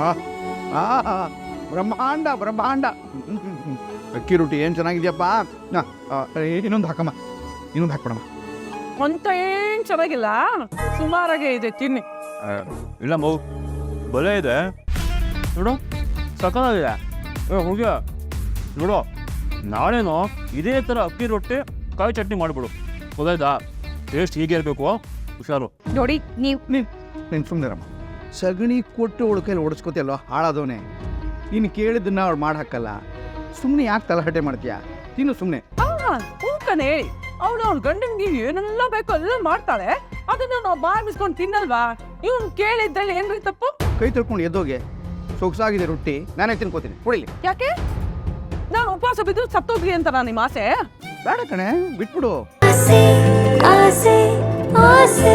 ಆ, ಆ, ಬ್ರಹ್ಮಾಂಡ ಬ್ರಹ್ಮಾಂಡ. ಹ್ಮ್, ಹ್ಮ್, ಹ್ಮ್. ಅಕ್ಕಿ ರೊಟ್ಟಿ ಏನು ಚೆನ್ನಾಗಿದೆಯಪ್ಪ? ಇನ್ನೊಂದು ಹಾಕಮ್ಮ ಇನ್ನೊಂದು ಹಾಕ್ಬಿಡಮ್ಮ. ಅಂತ ಏನು ಚೆನ್ನಾಗಿಲ್ಲ ಸುಮಾರಾಗೆ ಇದೆ ತಿನ್ನಿ. ಇಲ್ಲ ಮಗು ಬಲೆ ಇದೆ. ನೋಡು ಸಕಲಾಗಿದೆ ಏ ಹೋಗ್ಯ ನೋಡು ನಾಳೆನೋ ಇದೇ ಥರ ಅಕ್ಕಿ ರೊಟ್ಟಿ ಕಾಯಿ ಚಟ್ನಿ ಮಾಡಿಬಿಡು. ಗೊತ್ತಾಯ್ತಾ? ಟೇಸ್ಟ್ ಹೀಗೆ ಇರಬೇಕು ಹುಷಾರು. ನೋಡಿ ನೀವು ನೀನು ನೀನು ಸುಮ್ಮನಿರಮ್ಮ ಸಗಣಿ ಕೊಟ್ಟು ಅವಳ ಕೈಲಿ ಓಡಿಸ್ಕೋತಿಯಲ್ಲೋ ಹಾಳಾದವನೇ. ನೀನು ಕೇಳಿದ್ದನ್ನ ಅವ್ಳು ಮಾಡಿ ಹಾಕಲ್ಲ ಸುಮ್ಮನೆ ಯಾಕೆ ತಲಹಟೆ ಮಾಡ್ತೀಯ? ತಿನ್ನು ಸುಮ್ಮನೆ ಹೂಕನೆ ಹೇಳಿ ಅವಳು ಅವ್ಳ ಗಂಡನಿಗೆ ಏನೆಲ್ಲ ಬೇಕೋ ಎಲ್ಲ ಮಾಡ್ತಾಳೆ. ಅದನ್ನ ನಾವು ಬಾಯ್ ಬಿಸ್ಕೊಂಡು ತಿನ್ನಲ್ವಾ? ಇವ್ನು ಕೇಳಿದ್ದಲ್ಲಿ ಏನ್ರಿ ತಪ್ಪು? ಕೈ ತೊಳ್ಕೊಂಡು ಎದ್ದೋಗೆ. ಸೊಗಸಾಗಿದೆ ರೊಟ್ಟಿ. ನಾನೇ ತಿನ್ಕೋತೀನಿ. ಕುಡಿಲಿ. ಯಾಕೆ? ನಾನು ಉಪವಾಸ ಬಿದ್ದು ಸತ್ತೋಗ್ಲಿ ಅಂತ ನಾನು ನಿಮ್ಮ ಆಸೆ? ಬೇಡ ಕಣೆ ಬಿಟ್ಬಿಡು. ಆಸೆ ಆಸೆ ಆಸೆ ಆಸೆ.